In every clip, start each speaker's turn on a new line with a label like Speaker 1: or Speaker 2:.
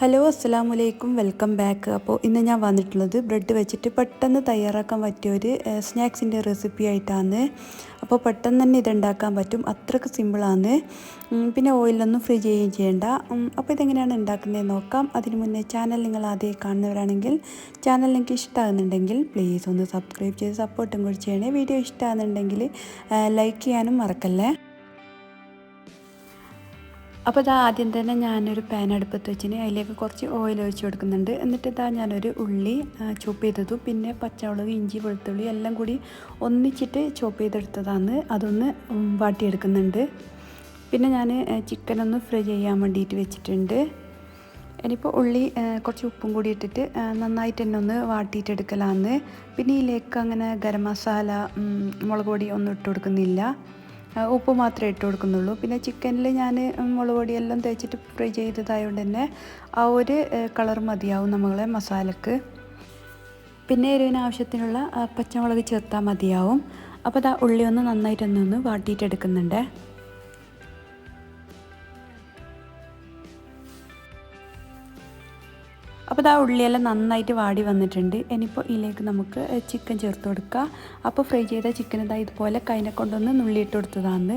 Speaker 1: Hello അസ്സാം വലൈക്കും welcome back. അപ്പോൾ ഇന്ന് ഞാൻ വന്നിട്ടുള്ളത് ബ്രെഡ് വെച്ചിട്ട് പെട്ടെന്ന് തയ്യാറാക്കാൻ പറ്റിയ ഒരു സ്നാക്സിന്റെ റെസിപ്പി ആയിട്ടാണ്. അപ്പോൾ പെട്ടെന്ന് തന്നെ ഇതുണ്ടാക്കാൻ പറ്റും. അത്രയ്ക്ക് സിമ്പിളാണ്. പിന്നെ ഓയിലൊന്നും ഫ്രീ ചെയ്യുകയും ചെയ്യേണ്ട. അപ്പോൾ ഇതെങ്ങനെയാണ് ഉണ്ടാക്കുന്നത് നോക്കാം. അതിന് മുന്നേ ചാനൽ നിങ്ങൾ ആദ്യമായി കാണുന്നവരാണെങ്കിൽ ചാനൽ നിങ്ങൾക്ക് ഇഷ്ടമാകുന്നുണ്ടെങ്കിൽ പ്ലീസ് ഒന്ന് സബ്സ്ക്രൈബ് ചെയ്ത് സപ്പോർട്ടും കൂടി ചെയ്യണേ. വീഡിയോ ഇഷ്ടമാകുന്നുണ്ടെങ്കിൽ ലൈക്ക് ചെയ്യാനും മറക്കല്ലേ. അപ്പോൾ ഇതാ ആദ്യം തന്നെ ഞാനൊരു പാൻ അടുപ്പത്ത് വെച്ചിന് അതിലേക്ക് കുറച്ച് ഓയിൽ ഒഴിച്ച് കൊടുക്കുന്നുണ്ട്. എന്നിട്ട് ഇതാ ഞാനൊരു ഉള്ളി ചോപ്പ് ചെയ്തതും. പിന്നെ പച്ചമുളക് ഇഞ്ചി വെളുത്തുള്ളി എല്ലാം കൂടി ഒന്നിച്ചിട്ട് ചോപ്പ് ചെയ്തെടുത്തതാണ്. അതൊന്ന് വാട്ടിയെടുക്കുന്നുണ്ട്. പിന്നെ ഞാൻ ചിക്കനൊന്ന് ഫ്രൈ ചെയ്യാൻ വേണ്ടിയിട്ട് വെച്ചിട്ടുണ്ട്. ഇനിയിപ്പോൾ ഉള്ളി കുറച്ച് ഉപ്പും കൂടി ഇട്ടിട്ട് നന്നായിട്ട് തന്നെ ഒന്ന് വാട്ടിയിട്ടെടുക്കലാന്ന് പിന്നെ ഇതിലേക്ക് അങ്ങനെ ഗരം മസാല മുളക് പൊടി ഒന്നും ഇട്ട് കൊടുക്കുന്നില്ല. ഉപ്പ് മാത്രമേ ഇട്ട് കൊടുക്കുന്നുള്ളൂ. പിന്നെ ചിക്കനിൽ ഞാൻ മുളക് പൊടിയെല്ലാം തേച്ചിട്ട് ഫ്രൈ ചെയ്തതായതുകൊണ്ട് തന്നെ ആ ഒരു കളർ മതിയാവും നമ്മളെ മസാലക്ക്. പിന്നെ എരിവിന് ആവശ്യത്തിനുള്ള പച്ചമുളക് ചേർത്താൽ മതിയാവും. അപ്പോൾ അതാ ഉള്ളി ഒന്ന് നന്നായിട്ടൊന്നൊന്ന് വാട്ടിയിട്ടെടുക്കുന്നുണ്ട് അപ്പോൾ ഇതാ ഉള്ളിയെല്ലാം നന്നായിട്ട് വാടി വന്നിട്ടുണ്ട്. ഇനിയിപ്പോൾ ഇതിലേക്ക് നമുക്ക് ചിക്കൻ ചേർത്ത് കൊടുക്കുക അപ്പോൾ ഫ്രൈ ചെയ്ത ചിക്കൻ ഇതാ ഇതുപോലെ കൈനെ കൊണ്ടൊന്ന് നുള്ളിയിട്ട് കൊടുത്തതാണ്.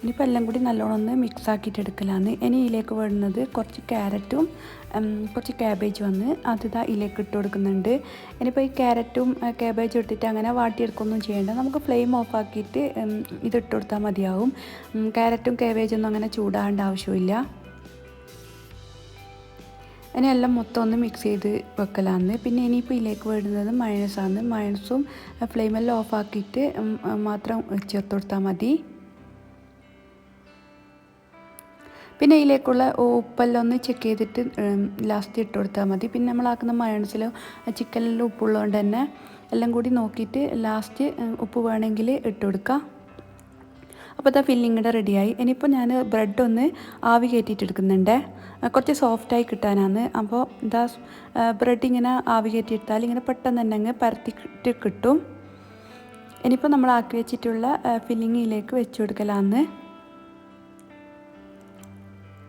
Speaker 1: ഇനിയിപ്പോൾ എല്ലാം കൂടി നല്ലോണം ഒന്ന് മിക്സ് ആക്കിയിട്ട് എടുക്കലാണ്. ഇനി ഇതിലേക്ക് വേണ്ടുന്നത് കുറച്ച് ക്യാരറ്റും കുറച്ച് ക്യാബേജ് വന്ന് അത് ഇതാ ഇതിലേക്ക് ഇട്ട് കൊടുക്കുന്നുണ്ട്. ഇനിയിപ്പോൾ ഈ ക്യാരറ്റും ക്യാബേജും എടുത്തിട്ട് അങ്ങനെ വാട്ടിയെടുക്കൊന്നും ചെയ്യേണ്ട. നമുക്ക് ഫ്ലെയിം ഓഫ് ആക്കിയിട്ട് ഇത് ഇട്ട് കൊടുത്താൽ മതിയാവും. ക്യാരറ്റും ക്യാബേജൊന്നും അങ്ങനെ ചൂടാകേണ്ട ആവശ്യമില്ല. ഇനി എല്ലാം മൊത്തം ഒന്ന് മിക്സ് ചെയ്ത് വെക്കലാന്ന്. പിന്നെ ഇനിയിപ്പോൾ ഇതിലേക്ക് വേണ്ടുന്നത് മയണസാണ് മയണസും ഫ്ലെയിമെല്ലാം ഓഫാക്കിയിട്ട് മാത്രം ചേർത്ത് കൊടുത്താൽ മതി. പിന്നെ ഇതിലേക്കുള്ള ഉപ്പെല്ലാം ഒന്ന് ചെക്ക് ചെയ്തിട്ട് ലാസ്റ്റ് ഇട്ട് കൊടുത്താൽ മതി. പിന്നെ നമ്മളാക്കുന്ന മയണസിലോ ചിക്കനിലും ഉപ്പുള്ളതുകൊണ്ട് തന്നെ എല്ലാം കൂടി നോക്കിയിട്ട് ലാസ്റ്റ് ഉപ്പ് വേണമെങ്കിൽ ഇട്ട് കൊടുക്കാം. അപ്പോൾ ഇതാ ഫില്ലിംഗ് റെഡിയായി ഇനിയിപ്പോൾ ഞാൻ ബ്രെഡ് ഒന്ന് ആവി കയറ്റിയിട്ടെടുക്കുന്നുണ്ട് കുറച്ച് സോഫ്റ്റായി കിട്ടാനാണ്. അപ്പോൾ ഇതാ ബ്രെഡ് ഇങ്ങനെ ആവി കയറ്റിയെടുത്താൽ ഇങ്ങനെ പെട്ടെന്ന് തന്നെ അങ്ങ് പരത്തിട്ട് കിട്ടും. ഇനിയിപ്പോൾ നമ്മൾ ആക്കി വെച്ചിട്ടുള്ള ഫില്ലിങ്ങിലേക്ക് വെച്ച് കൊടുക്കലാന്ന്.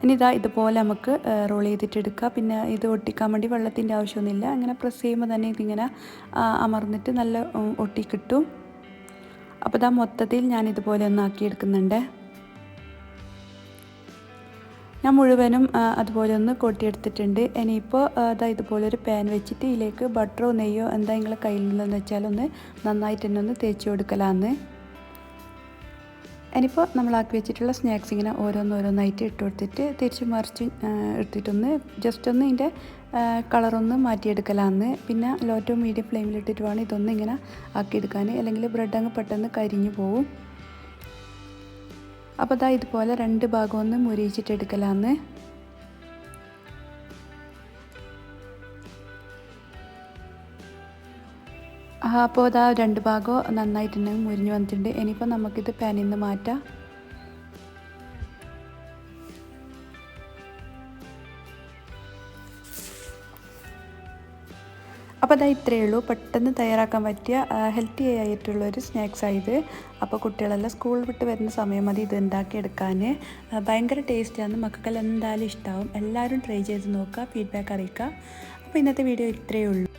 Speaker 1: ഇനി ഇതാ ഇതുപോലെ നമുക്ക് റോൾ ചെയ്തിട്ടെടുക്കുക പിന്നെ ഇത് ഒട്ടിക്കാൻ വേണ്ടി വെള്ളത്തിന്റെ ആവശ്യമൊന്നുമില്ല. അങ്ങനെ പ്രസ് ചെയ്യുമ്പോൾ തന്നെ ഇതിങ്ങനെ അമർന്നിട്ട് നല്ല ഒട്ടി കിട്ടും. അപ്പോൾ ഇതാ മൊത്തത്തിൽ ഞാൻ ഇതുപോലെ ഒന്ന് ആക്കിയെടുക്കുന്നുണ്ട്. ഞാൻ മുഴുവനും അതുപോലെ ഒന്ന് കൊട്ടിയെടുത്തിട്ടുണ്ട്. ഇനിയിപ്പോൾ അതാ ഇതുപോലെ ഒരു പാൻ വെച്ചിട്ട് ഇതിലേക്ക് ബട്ടറോ നെയ്യോ എന്താ നിങ്ങളെ കയ്യിലുള്ളതെന്ന് വെച്ചാൽ ഒന്ന് നന്നായിട്ട് തന്നെ ഒന്ന് തേച്ച് കൊടുക്കലാന്ന്. ഇനിയിപ്പോൾ നമ്മളാക്കി വെച്ചിട്ടുള്ള സ്നാക്സ് ഇങ്ങനെ ഓരോന്നോരോന്നായിട്ട് ഇട്ട് കൊടുത്തിട്ട് തിരിച്ച് മറിച്ച് എടുത്തിട്ടൊന്ന് ജസ്റ്റ് ഒന്ന് ഇതിന്റെ കളറൊന്ന് മാറ്റിയെടുക്കലാന്ന്. പിന്നെ ലോ മീഡിയം ഫ്ലെയിമിലിട്ടിട്ട് വേണം ഇതൊന്നും ഇങ്ങനെ ആക്കിയെടുക്കാൻ അല്ലെങ്കിൽ ബ്രെഡ് അങ്ങ് പെട്ടെന്ന് കരിഞ്ഞു പോവും. അപ്പോൾ അതാ ഇതുപോലെ രണ്ട് ഭാഗം ഒന്ന് മുരിയിച്ചിട്ട് എടുക്കലാന്ന് അപ്പോൾ അതാ രണ്ട് ഭാഗം നന്നായിട്ടുണ്ടെങ്കിൽ മുരിഞ്ഞ് വന്നിട്ടുണ്ട്. ഇനിയിപ്പോൾ നമുക്കിത് പാനിൽ നിന്ന് മാറ്റാം. അപ്പോൾ അതാ ഇത്രയേ ഉള്ളൂ. പെട്ടെന്ന് തയ്യാറാക്കാൻ പറ്റിയ ഹെൽത്തി ആയിട്ടുള്ള ഒരു സ്നാക്സ് ആയത് അപ്പോൾ കുട്ടികളെല്ലാം സ്കൂൾ വിട്ട് വരുന്ന സമയം മതി ഇത് ഉണ്ടാക്കിയെടുക്കാൻ. ഭയങ്കര ടേസ്റ്റിയാണ് മക്കൾക്കെല്ലാം എന്തായാലും ഇഷ്ടമാവും എല്ലാവരും ട്രൈ ചെയ്ത് നോക്കുക ഫീഡ്ബാക്ക് അറിയിക്കുക. അപ്പോൾ ഇന്നത്തെ വീഡിയോ ഇത്രയേ ഉള്ളൂ.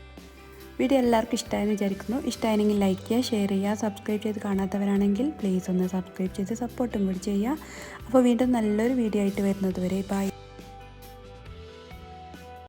Speaker 1: വീഡിയോ എല്ലാവർക്കും ഇഷ്ടമായെന്ന് വിചാരിക്കുന്നു. ഇഷ്ടമായെങ്കിൽ ലൈക്ക് ചെയ്യുക ഷെയർ ചെയ്യുക സബ്സ്ക്രൈബ് ചെയ്ത് കാണാത്തവരാണെങ്കിൽ പ്ലീസ് ഒന്ന് സബ്സ്ക്രൈബ് ചെയ്ത് സപ്പോർട്ടും കൂടി ചെയ്യുക. അപ്പോൾ വീണ്ടും നല്ലൊരു വീഡിയോ ആയിട്ട് വരുന്നത് വരെ ബൈ